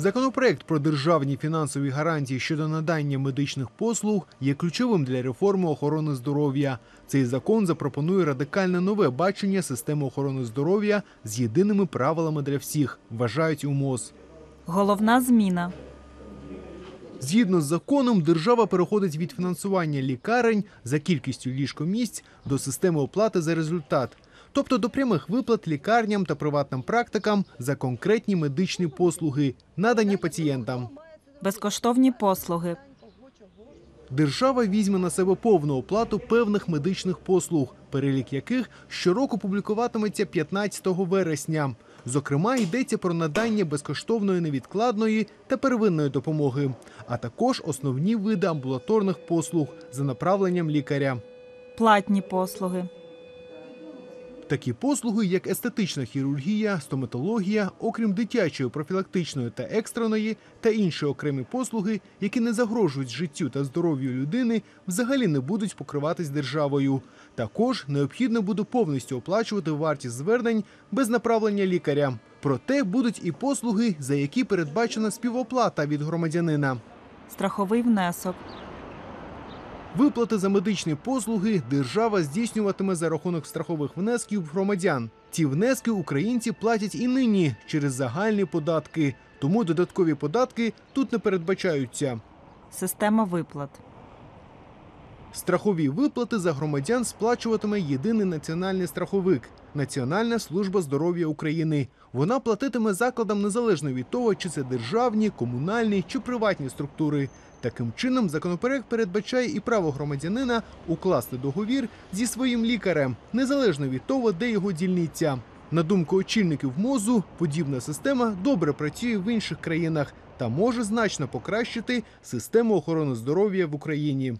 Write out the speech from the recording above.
Законопроект про державні фінансові гарантії щодо надання медичних послуг є ключовим для реформи охорони здоров'я. Цей закон запропонує радикальне нове бачення системи охорони здоров'я з єдиними правилами для всіх, вважають у МОЗ. Головна зміна. Згідно з законом, держава переходить від фінансування лікарень за кількістю ліжкомісць до системи оплати за результат, тобто до прямих виплат лікарням та приватним практикам за конкретні медичні послуги, надані пацієнтам. Безкоштовні послуги. Держава візьме на себе повну оплату певних медичних послуг, перелік яких щороку публікуватиметься 15 вересня. Зокрема, йдеться про надання безкоштовної невідкладної та первинної допомоги, а також основні види амбулаторних послуг за направленням лікаря. Платні послуги. Такі послуги, як естетична хірургія, стоматологія, окрім дитячої, профілактичної та екстреної, та інші окремі послуги, які не загрожують життю та здоров'ю людини, взагалі не будуть покриватись державою. Також необхідно буде повністю оплачувати вартість звернень без направлення лікаря. Проте будуть і послуги, за які передбачена співоплата від громадянина. Страховий внесок. Виплати за медичні послуги держава здійснюватиме за рахунок страхових внесків громадян. Ці внески українці платять і нині через загальні податки, тому додаткові податки тут не передбачаються. Система виплат. Страхові виплати за громадян сплачуватиме єдиний національний страховик Національна служба здоров'я України. Вона платитиме закладам незалежно від того, чи це державні, комунальні чи приватні структури. Таким чином, законопроект передбачає і право громадянина укласти договір зі своїм лікарем, незалежно від того, де його дільниця. На думку очільників МОЗу, подібна система добре працює в інших країнах та може значно покращити систему охорони здоров'я в Україні.